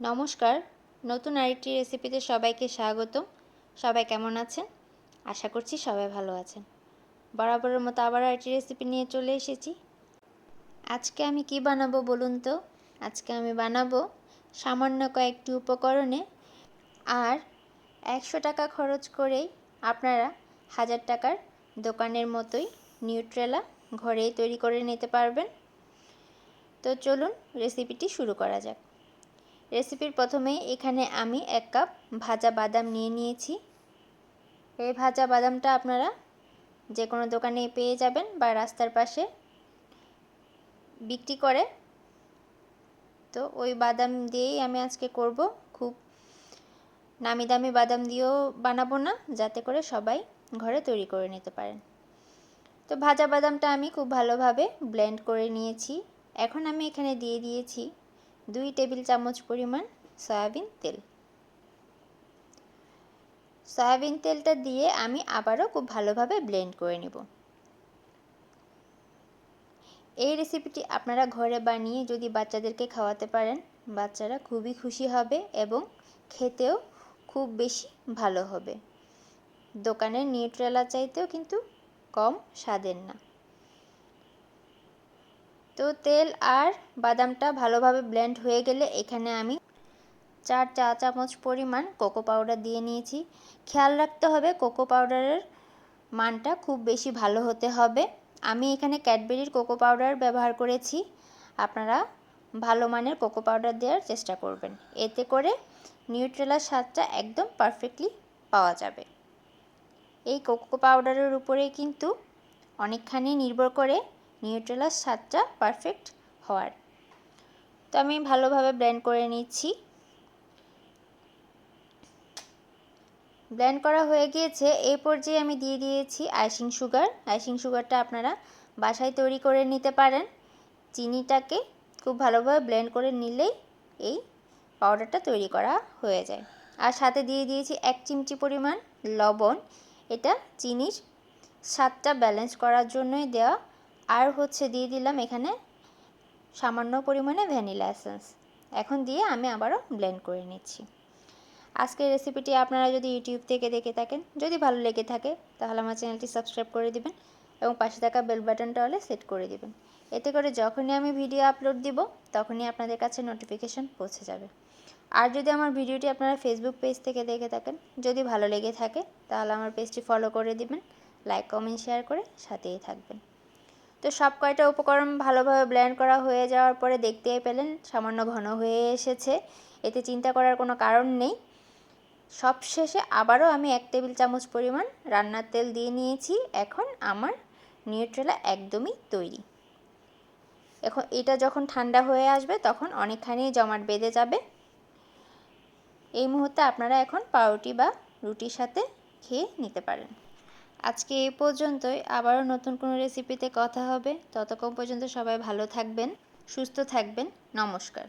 নমস্কার। নতুন আরেকটি রেসিপিতে সবাইকে স্বাগত সবাই কেমন আছেন? আশা করছি সবাই ভালো আছেন। বরাবরের মতো আবার আরেকটি রেসিপি নিয়ে চলে এসেছি। আজকে আমি কি বানাবো বলুন তো? আজকে আমি বানাবো সামান্য কয়েকটি উপকরণে আর একশো টাকা খরচ করেই আপনারা হাজার টাকার দোকানের মতোই নিউট্রেলা ঘরেই তৈরি করে নিতে পারবেন। তো চলুন রেসিপিটি শুরু করা যাক। রেসিপির প্রথমেই এখানে আমি এক কাপ ভাজা বাদাম নিয়ে নিয়েছি। এই ভাজা বাদামটা আপনারা যে কোনো দোকানে পেয়ে যাবেন বা রাস্তার পাশে বিক্রি করে। তো ওই বাদাম দিয়েই আমি আজকে করব। খুব নামি দামি বাদাম দিয়েও বানাবো না, যাতে করে সবাই ঘরে তৈরি করে নিতে পারেন। তো ভাজা বাদামটা আমি খুব ভালোভাবে ব্লেন্ড করে নিয়েছি। এখন আমি এখানে দিয়ে দিয়েছি দুই টেবিল চামচ পরিমাণ সয়াবিন তেল। সয়াবিন তেলটা দিয়ে আমি আবারও খুব ভালোভাবে ব্লেন্ড করে নেব। এই রেসিপিটি আপনারা ঘরে বানিয়ে যদি বাচ্চাদেরকে খাওয়াতে পারেন, বাচ্চারা খুবই খুশি হবে এবং খেতেও খুব বেশি ভালো হবে। দোকানের নিউট্রেলা চাইতেও কিন্তু কম স্বাদের না। তো তেল আর বাদামটা ভালোভাবে ব্লেন্ড হয়ে গেলে এখানে আমি চার চা চামচ পরিমাণ কোকো পাউডার দিয়ে নিয়েছি। খেয়াল রাখতে হবে কোকো পাউডারের মানটা খুব বেশি ভালো হতে হবে। আমি এখানে ক্যাডবেরির কোকো পাউডার ব্যবহার করেছি। আপনারা ভালো মানের কোকো পাউডার দেওয়ার চেষ্টা করবেন। এতে করে নিউট্রেলার স্বাদটা একদম পারফেক্টলি পাওয়া যাবে। এই কোকো পাউডারের উপরে কিন্তু অনেকখানি নির্ভর করে নিউট্রেলার স্বাদটা পারফেক্ট হওয়ার। তো আমি ভালোভাবে ব্লেন্ড করে নিচ্ছি। ব্লেন্ড করা হয়ে গিয়েছে, এই পর্যায়ে আমি দিয়ে দিয়েছি আইসিং সুগার আইসিং সুগারটা আপনারা বাসায় তৈরি করে নিতে পারেন। চিনিটাকে খুব ভালোভাবে ব্লেন্ড করে নিলেই এই পাউডারটা তৈরি করা হয়ে যায়। আর সাথে দিয়ে দিয়েছি এক চিমচি পরিমাণ লবণ। এটা চিনির স্বাদটা ব্যালেন্স করার জন্যই দেওয়া আর হচ্ছে দিয়ে দিলাম এখানে সামান্য পরিমাণে ভ্যানিলা এসেন্স। এখন দিয়ে আমি আবারও ব্লেন্ড করে নিচ্ছি। আজকের রেসিপিটি আপনারা যদি ইউটিউব থেকে দেখে থাকেন, যদি ভালো লেগে থাকে, তাহলে আমার চ্যানেলটি সাবস্ক্রাইব করে দিবেন এবং পাশে থাকা বেল বাটনটা হলে সেট করে দিবেন। এতে করে যখনই আমি ভিডিও আপলোড দিব, তখনই আপনাদের কাছে নোটিফিকেশন পৌঁছে যাবে। আর যদি আমার ভিডিওটি আপনারা ফেসবুক পেজ থেকে দেখে থাকেন, যদি ভালো লেগে থাকে, তাহলে আমার পেজটি ফলো করে দিবেন লাইক কমেন্ট শেয়ার করে সাথেই থাকবেন। তো সব কয়টা উপকরণ ভালোভাবে ব্লেন্ড করা হয়ে যাওয়ার পরে দেখতেই পেলেন সামান্য ঘন হয়ে এসেছে। এতে চিন্তা করার কোনো কারণ নেই। সব শেষে আবারও আমি এক টেবিল চামচ পরিমাণ রান্নার তেল দিয়ে নিয়েছি। এখন আমার নিউট্রেলা একদমই তৈরি। এখন এটা যখন ঠান্ডা হয়ে আসবে তখন অনেকখানি জমাট বেঁধে যাবে। এই মুহূর্তে আপনারা এখন পাউরুটি বা রুটির সাথে খেয়ে নিতে পারেন। আজকে এই পর্যন্তই। আবারও নতুন কোনো রেসিপিতে কথা হবে। ততক্ষণ পর্যন্ত সবাই ভালো থাকবেন, সুস্থ থাকবেন। নমস্কার।